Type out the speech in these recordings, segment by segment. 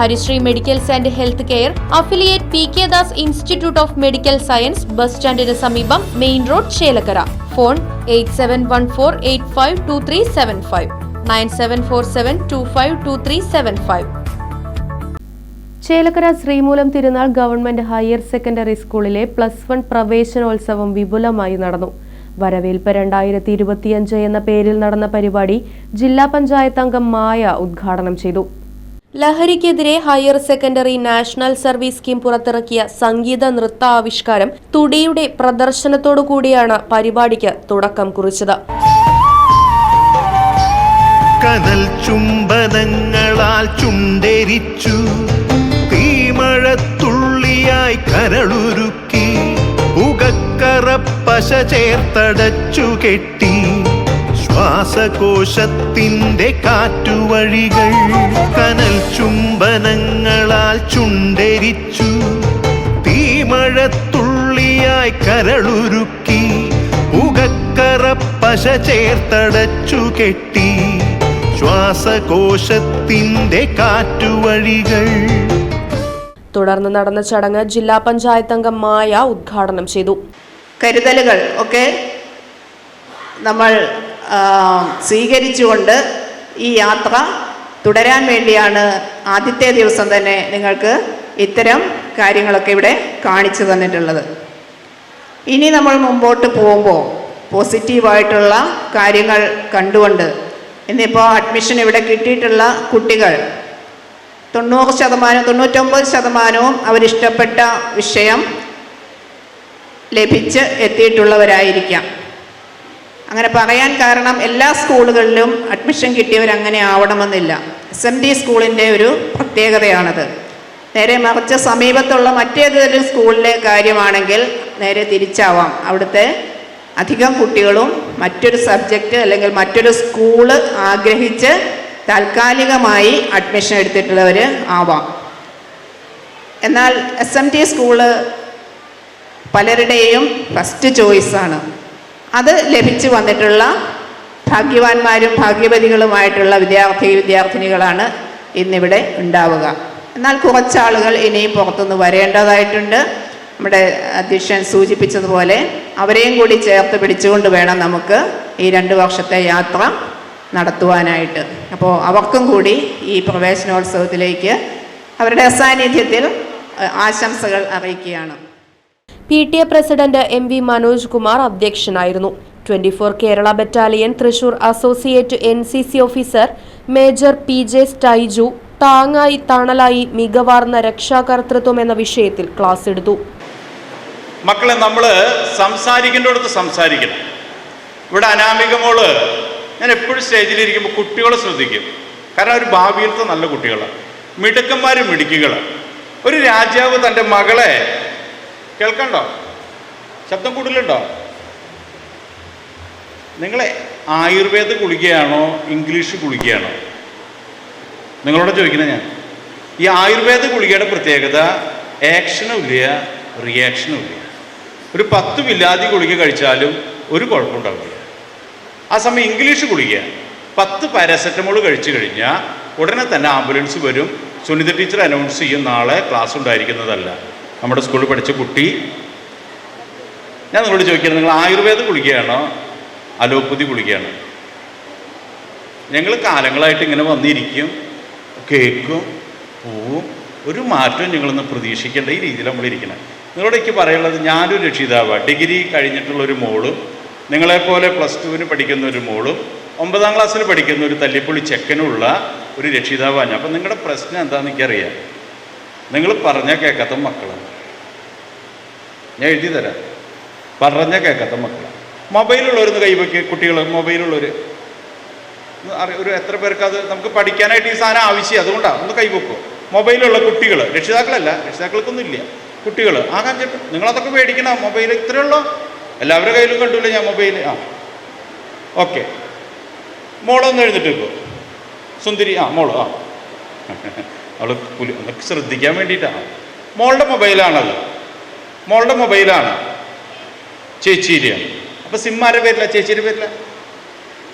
Harisree medicals and health care affiliate P K Das institute of medical science bus സ്റ്റാൻഡിന് സമീപം main road Chelakkara. Phone eight seven one four eight five two three seven five. Nine seven four seven two five two three seven five. Chelakkara Sreemoolam Thirunal government higher secondary സ്കൂളിലെ plus one പ്രവേശനോത്സവം വിപുലമായി നടന്നു. വരവേൽപ്പ് രണ്ടായിരത്തി ഇരുപത്തിയഞ്ച് എന്ന പേരിൽ നടന്ന പരിപാടി ജില്ലാ പഞ്ചായത്ത് അംഗം മായ ഉദ്ഘാടനം ചെയ്തു. ലഹരിക്കെതിരെ higher secondary national service scheme പുറത്തിറക്കിയ സംഗീത നൃത്ത ആവിഷ്കാരം തുടിയുടെ പ്രദർശനത്തോടു കൂടിയാണ് പരിപാടിക്ക് തുടക്കം കുറിച്ചത്. കനൽ ചുംബനങ്ങളാൽ ചുണ്ടരിച്ചു തീമഴത്തുള്ളിയായി കരളുരുക്കി പുകക്കറപ്പശ ചേർത്തടച്ചു കെട്ടി. ശ്വാസകോശത്തിന്റെ കാറ്റുവഴികൾ കനൽ ചുംബനങ്ങളാൽ ചുണ്ടരിച്ചു. തീമഴത്തുള്ളിയായി കരളുരുക്കി പുകക്കറപ്പശ ചേർത്തടച്ചു കെട്ടി. ശ്വാസകോശത്തിന്റെ കാറ്റുവഴികൾ. തുടർന്ന് നടന്ന ചടങ്ങ് ജില്ലാ പഞ്ചായത്ത് അംഗം മായ ഉദ്ഘാടനം ചെയ്തു. കരുതലുകൾ ഒക്കെ നമ്മൾ സ്വീകരിച്ചുകൊണ്ട് ഈ യാത്ര തുടരാൻ വേണ്ടിയാണ് ആദ്യത്തെ ദിവസം തന്നെ നിങ്ങൾക്ക് ഇത്തരം കാര്യങ്ങളൊക്കെ ഇവിടെ കാണിച്ചു തന്നിട്ടുള്ളത്. ഇനി നമ്മൾ മുമ്പോട്ട് പോകുമ്പോൾ പോസിറ്റീവായിട്ടുള്ള കാര്യങ്ങൾ കണ്ടുകൊണ്ട് ഇന്നിപ്പോൾ അഡ്മിഷൻ ഇവിടെ കിട്ടിയിട്ടുള്ള കുട്ടികൾ തൊണ്ണൂറ് ശതമാനം തൊണ്ണൂറ്റൊമ്പത് ശതമാനവും അവരിഷ്ടപ്പെട്ട വിഷയം ലഭിച്ച് എത്തിയിട്ടുള്ളവരായിരിക്കാം. അങ്ങനെ പറയാൻ കാരണം എല്ലാ സ്കൂളുകളിലും അഡ്മിഷൻ കിട്ടിയവർ അങ്ങനെ ആവണമെന്നില്ല. എസ് എം ഡി സ്കൂളിന്റെ ഒരു പ്രത്യേകതയാണത്. നേരെ മറിച്ച് സമീപത്തുള്ള മറ്റേതൊരു സ്കൂളിലെ കാര്യമാണെങ്കിൽ നേരെ തിരിച്ചാവാം. അവിടുത്തെ അധികം കുട്ടികളും മറ്റൊരു സബ്ജക്റ്റ് അല്ലെങ്കിൽ മറ്റൊരു സ്കൂൾ ആഗ്രഹിച്ച് താൽക്കാലികമായി അഡ്മിഷൻ എടുത്തിട്ടുള്ളവർ ആവാം. എന്നാൽ എസ് എം ടി സ്കൂൾ പലരുടെയും ഫസ്റ്റ് ചോയ്സാണ് അത് ലഭിച്ചു വന്നിട്ടുള്ള ഭാഗ്യവാന്മാരും ഭാഗ്യവതികളുമായിട്ടുള്ള വിദ്യാർത്ഥി വിദ്യാർത്ഥിനികളാണ് ഇന്നിവിടെ ഉണ്ടാവുക. എന്നാൽ കുറച്ചാളുകൾ ഇനിയും പുറത്തുനിന്ന് വരേണ്ടതായിട്ടുണ്ട്. നമ്മുടെ അധ്യക്ഷൻ സൂചിപ്പിച്ചതുപോലെ അവരെയും കൂടി ചേർത്ത് പിടിച്ചുകൊണ്ട് വേണം നമുക്ക് ഈ രണ്ട് വർഷത്തെ യാത്ര നടത്തുവാനായിട്ട്. അപ്പോൾ അവർക്കും കൂടി ഈ പ്രവേശനോത്സവത്തിലേക്ക് അവരുടെ അസാന്നിധ്യത്തിൽ ആശംസകൾ അറിയിക്കുകയാണ്. P T A president M V Manoj Kumar അധ്യക്ഷനായിരുന്നു. Twenty four Kerala battalion Thrissur associate N C C officer major P J Styju താങ്ങായി തണലായി മികവാർന്ന രക്ഷാകർത്തൃത്വം എന്ന വിഷയത്തിൽ ക്ലാസ് എടുത്തു. മക്കളെ നമ്മൾ സംസാരിക്കേണ്ടടുത്ത് സംസാരിക്കണം. ഇവിടെ അനാമികമോൾ ഞാൻ എപ്പോഴും സ്റ്റേജിലിരിക്കുമ്പോൾ കുട്ടികളെ ശ്രദ്ധിക്കും. കാരണം അവർ ഭാവിയിലത്തെ നല്ല കുട്ടികളാണ് മിടുക്കന്മാർ മിടുക്കികൾ ഒരു രാജാവ് തന്റെ മകളെ കേൾക്കണ്ടോ? ശബ്ദം കൂടുതലുണ്ടോ നിങ്ങളെ ആയുർവേദ ഗുളികയാണോ ഇംഗ്ലീഷ് ഗുളികയാണോ? നിങ്ങളോട് ചോദിക്കുന്നത് ഞാൻ. ഈ ആയുർവേദ ഗുളികയുടെ പ്രത്യേകത ആക്ഷനും ഇല്ല റിയാക്ഷനും ഇല്ല. ഒരു പത്ത് വില്ലാതി ഗുളിക കഴിച്ചാലും ഒരു കുഴപ്പമുണ്ടാവില്ല. ആ സമയം ഇംഗ്ലീഷ് ഗുളിക. പത്ത് പാരാസെറ്റമോൾ കഴിച്ചു കഴിഞ്ഞാൽ ഉടനെ തന്നെ ആംബുലൻസ് വരും. സുനിത ടീച്ചർ അനൗൺസ് ചെയ്യും നാളെ ക്ലാസ് ഉണ്ടായിരിക്കുന്നതല്ല. നമ്മുടെ സ്കൂളിൽ പഠിച്ച കുട്ടി. ഞാൻ നിങ്ങളോട് ചോദിക്കുന്നത് നിങ്ങൾ ആയുർവേദം കുളിക്കുകയാണോ അലോപ്പതി കുളിക്കുകയാണോ ഞങ്ങൾ കാലങ്ങളായിട്ട് ഇങ്ങനെ വന്നിരിക്കും കേക്കും പോവും ഒരു മാറ്റവും ഞങ്ങളൊന്ന് പ്രതീക്ഷിക്കേണ്ട ഈ രീതിയിൽ നമ്മളിരിക്കണം നിങ്ങളോട് എനിക്ക് പറയാനുള്ളത് ഞാനൊരു രക്ഷിതാവാണ് ഡിഗ്രി കഴിഞ്ഞിട്ടുള്ള ഒരു മോളും നിങ്ങളെപ്പോലെ പ്ലസ് ടുവിന് പഠിക്കുന്ന ഒരു മോളും ഒമ്പതാം ക്ലാസ്സിൽ പഠിക്കുന്ന ഒരു തല്ലിപ്പൊളി ചെക്കനുള്ള ഒരു രക്ഷിതാവാണ് ഞാൻ. അപ്പം നിങ്ങളുടെ പ്രശ്നം എന്താണെന്ന് എനിക്കറിയാം. നിങ്ങൾ പറഞ്ഞാൽ കേൾക്കാത്ത മക്കളാണ്. ഞാൻ എഴുതി തരാം പറഞ്ഞ കേൾക്കാത്ത മക്കളാണ് മൊബൈലുള്ളവരൊന്ന് കൈവയ്ക്ക് കുട്ടികൾ മൊബൈലുള്ളവർ ഒരു എത്ര പേർക്ക് അത് നമുക്ക് പഠിക്കാനായിട്ട് ഈ സാധനം ആവശ്യം അതുകൊണ്ടാണ് ഒന്ന് കൈവെക്കോ മൊബൈലുള്ള കുട്ടികൾ രക്ഷിതാക്കളല്ല രക്ഷിതാക്കൾക്കൊന്നും ഇല്ല. കുട്ടികൾ ആകാൻ ചേട്ടൻ നിങ്ങളതൊക്കെ മേടിക്കണം? മൊബൈൽ ഇത്രയേ ഉള്ളൂ? എല്ലാവരുടെ കയ്യിലും കണ്ടില്ല ഞാൻ മൊബൈൽ ആ. ഓക്കെ. മോളൊന്ന് എഴുന്നിട്ട് ഇപ്പോൾ സുന്ദരി ആ മോൾ ആ. അവൾ പുലി ശ്രദ്ധിക്കാൻ വേണ്ടിയിട്ടാണ് മോളുടെ മൊബൈലാണത് മോളുടെ മൊബൈലാണ്. ചേച്ചിയിലെയാണ് അപ്പോൾ സിമ്മാരെ പേരില്ല ചേച്ചിയുടെ പേരില്ല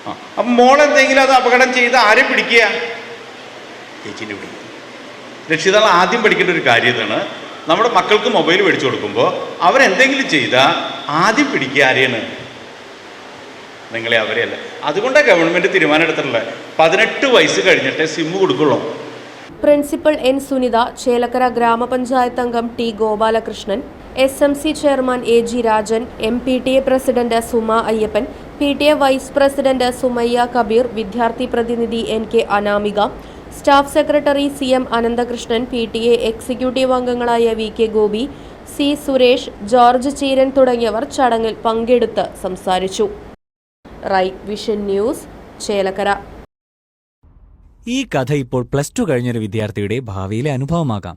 ആ അപ്പം മോൾ എന്തെങ്കിലും അത് അപകടം ചെയ്ത് ആരെ പിടിക്കുക? ചേച്ചിന്റെ പിടിക്കുക രക്ഷിതാക്കൾ ആദ്യം പഠിക്കേണ്ട ഒരു കാര്യം നമ്മുടെ മക്കൾക്ക് മൊബൈൽ മേടിച്ചു കൊടുക്കുമ്പോൾ അവരെന്തെങ്കിലും ചെയ്താൽ ആദ്യം പിടിക്കുക ആരെയാണ്? നിങ്ങളെ അവരെയല്ല അതുകൊണ്ടാണ് ഗവൺമെന്റ് തീരുമാനം എടുത്തിട്ടുള്ളത്. പതിനെട്ട് വയസ്സ് കഴിഞ്ഞിട്ടേ സിമ്മ് കൊടുക്കുള്ളൂ. പ്രിൻസിപ്പൽ എൻ സുനിത ചേലക്കര ഗ്രാമപഞ്ചായത്ത് അംഗം T Gopalakrishnan S M C chairman A G Rajan M P T A president Suma Ayyappan P T A vice president Sumayya Kabeer വിദ്യാർത്ഥി പ്രതിനിധി N K Anamika staff secretary C M Ananthakrishnan P T A executive അംഗങ്ങളായ V K Gopi C Suresh George Cheeran തുടങ്ങിയവർ ചടങ്ങിൽ പങ്കെടുത്ത് സംസാരിച്ചു. Ray Vision news Chelakkara. ഈ കഥ ഇപ്പോൾ പ്ലസ് ടു കഴിഞ്ഞൊരു വിദ്യാർത്ഥിയുടെ ഭാവിയിലെ അനുഭവമാകാം.